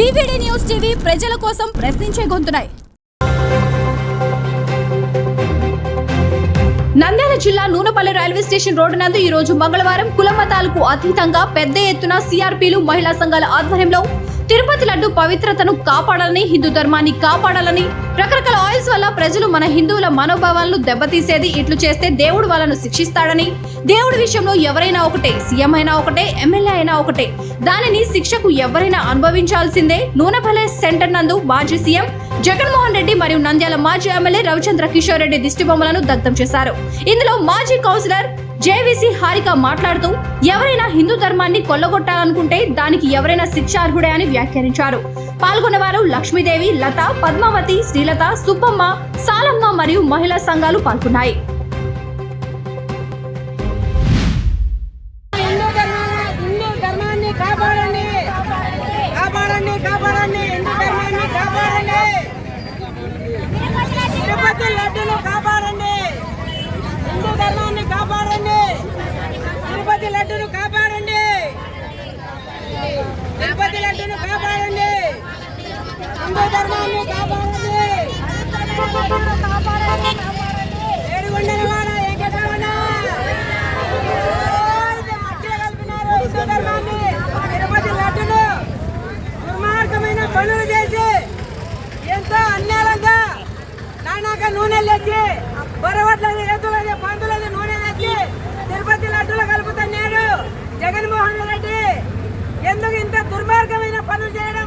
VVD news TV ప్రజల కోసం ప్రశ్నించే గొంతునాయి నంద్యాల జిల్లా నూనపల్లి రైల్వే స్టేషన్ రోడ్డు నందు ఈ రోజు మంగళవారం కులమతాలకు అతీతంగా పెద్ద ఎత్తున సిఆర్పీలు మహిళా సంఘాల ఆధ్వర్యంలో తిరుపతి లడ్డు పవిత్రతను కాపాడాలని హిందూ ధర్మాన్ని కాపాడాలని రకరకాల ఆయిల్స్ వల్ల ప్రజలు మన హిందువుల మనోభావాలను దెబ్బతీసేది ఇట్లు చేస్తే దేవుడు వాళ్ళను శిక్షిస్తాడని దేవుడి విషయంలో ఎవరైనా ఒకటే సీఎం అయినా ఒకటే ఎమ్మెల్యే అయినా ఒకటే దానిని శిక్షకు ఎవరైనా అనుభవించాల్సిందే? నూనెపల్లె సెంటర్ నందు మాజీ సీఎం జగన్మోహన్ రెడ్డి మరియు నంద్యాల మాజీ ఎమ్మెల్యే రవిచంద్ర కిషోర్ రెడ్డి దిష్టిబొమ్మలను దగ్ధం చేశారు. ఇందులో మాజీ కౌన్సిలర్ జేవీసీ హారిక మాట్లాడుతూ ఎవరైనా హిందూ ధర్మాన్ని కొల్లగొట్టాలనుకుంటే దానికి ఎవరైనా శిక్షార్హుడే అని వ్యాఖ్యానించారు. పాల్గొన్నవారు లక్ష్మీదేవి లత పద్మావతి శ్రీలత సుబ్బమ్మ సాలమ్మ మరియు మహిళా సంఘాలు పాల్గొన్నాయి. నూనె లేచి బొరవట్లది ఎద్దులది పందులది నూనె తెచ్చి తిరుపతి లడ్డులో కలుపుతున్నాడు జగన్మోహన్ రెడ్డి ఎందుకు ఇంత దుర్మార్గమైన పనులు చేయడం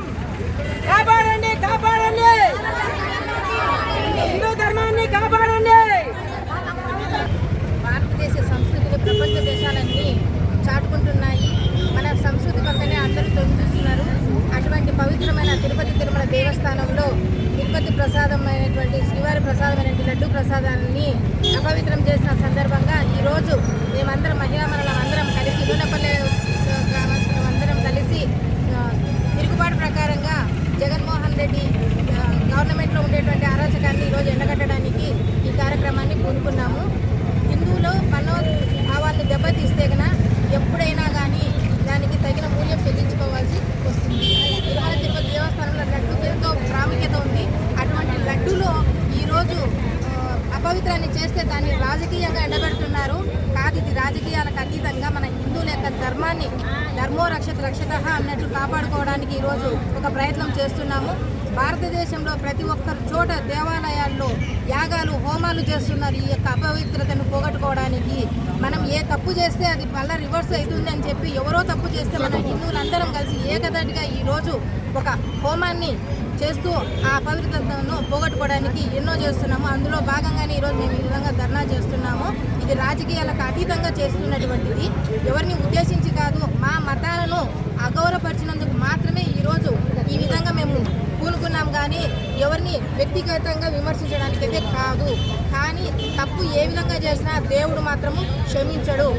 ప్రసాదమైనటువంటి శ్రీవారి ప్రసాదమైనటువంటి లడ్డు ప్రసాదాన్ని అపవిత్రం చేసిన సందర్భంగా ఈరోజు మేమందరం మహిళా మనలం అందరం కలిసి నూనెపల్లె గ్రామస్తులం అందరం కలిసి ఆ, తిరుగుబాటు ప్రకారంగా జగన్మోహన్ రెడ్డి ఆ, గవర్నమెంట్లో ఉండేటువంటి అరాచకాన్ని ఈరోజు ఎండగట్టడానికి ఈ కార్యక్రమాన్ని పూనుకున్నాము హిందువులు మనోభావాన్ని దెబ్బతీస్తే గన ఎప్పుడైనా కానీ దానికి తగిన మూల్యం చెల్లించుకోవాల్సి వస్తుంది తిరుమల తిరుపతి దేవస్థానంలో లడ్డుకి ఎంతో ప్రాముఖ్యత ఉంది అటువంటి లడ్డులో ఈరోజు ఆ, అపవిత్రాన్ని చేస్తే దాన్ని రాజకీయంగా ఎండబెడుతున్నారు. కాదు ఇది రాజకీయాలకు అతీతంగా మన హిందువుల యొక్క ధర్మాన్ని ధర్మో రక్షత రక్షత అన్నట్లు కాపాడుకోవడానికి ఈరోజు ఒక ప్రయత్నం చేస్తున్నాము. భారతదేశంలో ప్రతి ఒక్కరు చోట దేవాలయాల్లో యాగాలు హోమాలు చేస్తున్నారు. ఈ యొక్క అపవిత్రతను పోగొట్టుకోవడానికి మనం ఏ తప్పు చేస్తే అది మళ్ళీ రివర్స్ అవుతుంది అని చెప్పి ఎవరో తప్పు చేస్తే మన హిందువులందరం కలిసి ఏకదటిగా ఈరోజు ఒక హోమాన్ని చేస్తూ ఆ పవిత్రతను పోగొట్టుకోవడానికి ఎన్నో చేస్తున్నాము. అందులో భాగంగానే ఈరోజు మేము ఈ విధంగా ధర్నా చేస్తున్నాము. ఇది రాజకీయాలకు అతీతంగా చేస్తున్నటువంటిది. ఎవరిని ఉద్దేశించి కాదు మా మతాలను అగౌరవపరిచినందుకు మాత్రమే ఈరోజు ఈ విధంగా మేము కూనుకున్నాం కానీ ఎవరిని వ్యక్తిగతంగా విమర్శించడానికి అయితే కాదు. కానీ తప్పు ఏ విధంగా చేసినా దేవుడు మాత్రము క్షమించడు.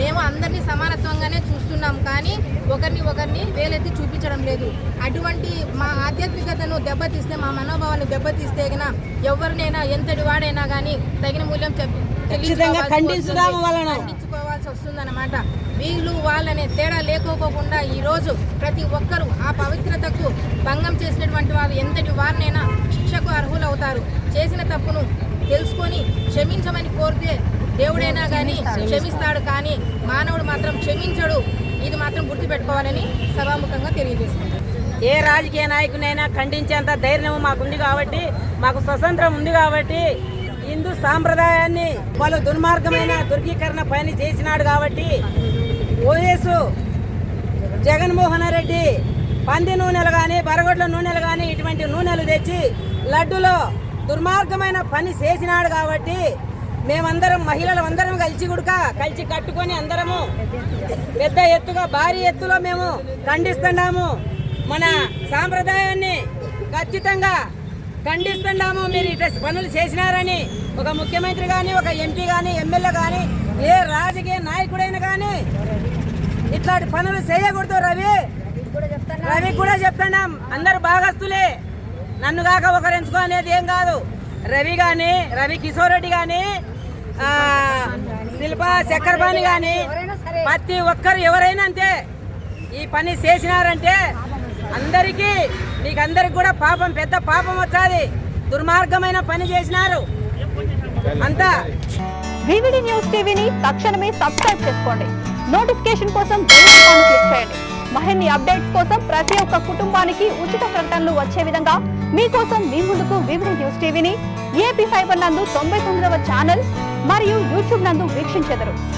మేము అందరినీ సమానత్వంగానే చూస్తున్నాం. కానీ ఒకరిని ఒకరిని వేలెత్తి చూపించడం లేదు. అటువంటి మా ఆధ్యాత్మికతను దెబ్బతీస్తే మా మనోభావాన్ని దెబ్బతీస్తే గన ఎవరినైనా ఎంతటి వాడైనా కానీ తగిన మూల్యం ఖచ్చితంగా. ఖండించుకోవాల్సి వస్తుందన్నమాట. వీళ్ళు వాళ్ళనే తేడా లేకోకుండా ఈరోజు ప్రతి ఒక్కరూ ఆ పవిత్రతకు భంగం చేసినటువంటి వారు ఎంతటి వారినైనా శిక్షకు అర్హులవుతారు. చేసిన తప్పును తెలుసుకొని క్షమించమని కోరితే దేవుడైనా కానీ క్షమిస్తాడు. కానీ మానవుడు మాత్రం క్షమించడు. ఇది మాత్రం గుర్తుపెట్టుకోవాలని సభాముఖంగా తెలియజేసుకుంటారు ఏ రాజకీయ నాయకునైనా ఖండించేంత ధైర్యం మాకుంది కాబట్టి మాకు స్వతంత్రం ఉంది కాబట్టి హిందూ సాంప్రదాయాన్ని వాళ్ళు దుర్మార్గమైన దుర్గీకరణ పని చేసినాడు కాబట్టి ఓఎస్ జగన్మోహన్ రెడ్డి పంది నూనెలు కానీ బరగొడ్ల నూనెలు కానీ ఇటువంటి నూనెలు తెచ్చి లడ్డులో దుర్మార్గమైన పని చేసినాడు కాబట్టి మేమందరం మహిళలు అందరం కలిసి గుడక కలిసి కట్టుకొని అందరము పెద్ద ఎత్తుగా భారీ ఎత్తులో మేము ఖండిస్తున్నాము. మన సాంప్రదాయాన్ని ఖచ్చితంగా ఖండిస్తున్నాము మీరు ఇట్లా పనులు చేసినారని. ఒక ముఖ్యమంత్రి కానీ ఒక ఎంపీ కానీ ఎమ్మెల్యే కానీ ఏ రాజకీయ నాయకుడైనా కానీ ఇట్లాంటి పనులు చేయకూడదు రవి. రవి కూడా చెప్తున్నాం అందరు భాగస్తులే నన్ను కాక ఒకరు ఎంచుకో అనేది ఏం కాదు. రవి కానీ రవి కిషోర్ రెడ్డి కానీ శిల్ప చక్రపాణి కానీ ప్రతి ఒక్కరు ఎవరైనా అంతే. ఈ పని చేసినారంటే అందరికీ మీకందరికి కూడా పాపం పెద్ద పాపం వచ్చాది. దుర్మార్గమైన పని చేసినారు. అంతా. వివిడి న్యూస్ టీవీని తక్షణమే సబ్స్క్రైబ్ చేసుకోండి. నోటిఫికేషన్ కోసం బెల్ ఐకాన్ క్లిక్ చేయండి. మహిళని అప్డేట్స్ కోసం ప్రతి ఒక్క కుటుంబానికి ఉచిత ప్రకటనలు వచ్చే విధంగా మీకోసం మీ ముందుకు వివిడి న్యూస్ టీవీని ఏపీ ఫైబర్ నందు తొంభై తొమ్మిదవ ఛానల్ మరియు యూట్యూబ్ నందు వీక్షించెదరు.